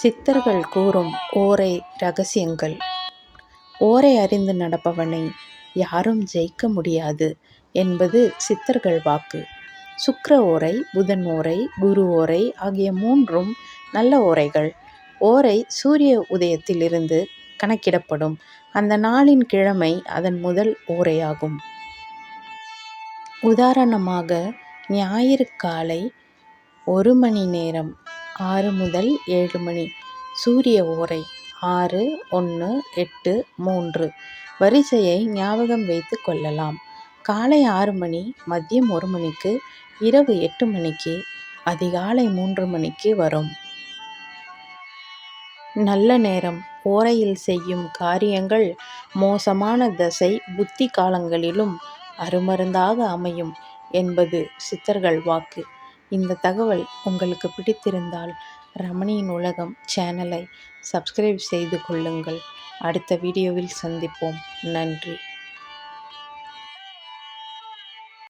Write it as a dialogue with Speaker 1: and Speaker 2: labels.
Speaker 1: சித்தர்கள் கூறும் ஓரை ரகசியங்கள் ஓரை அறிந்து நடப்பவனை யாரும் ஜெயிக்க முடியாது என்பது சித்தர்கள் வாக்கு. சுக்கர ஓரை புதன் ஓரை குரு ஓரை ஆகிய மூன்றும் நல்ல ஓரைகள். ஓரை சூரிய உதயத்திலிருந்து கணக்கிடப்படும் அந்த நாளின் கிழமை அதன் முதல் ஓரையாகும். உதாரணமாக ஞாயிறு காலை ஒரு மணி நேரம் ஆறு முதல் ஏழு மணி சூரிய ஓரை ஆறு ஒன்று எட்டு மூன்று வரிசையை ஞாபகம் வைத்துக் கொள்ளலாம். காலை ஆறு மணி மதியம் ஒரு மணிக்கு இரவு எட்டு மணிக்கு அதிகாலை மூன்று மணிக்கு வரும். நல்ல நேரம் ஓரையில் செய்யும் காரியங்கள் மோசமான தசை புத்தி காலங்களிலும் அருமருந்தாக அமையும் என்பது சித்தர்கள் வாக்கு. இந்த தகவல் உங்களுக்கு பிடித்திருந்தால் ரமணியின் உலகம் சேனலை சப்ஸ்கிரைப் செய்து கொள்ளுங்கள். அடுத்த வீடியோவில் சந்திப்போம். நன்றி.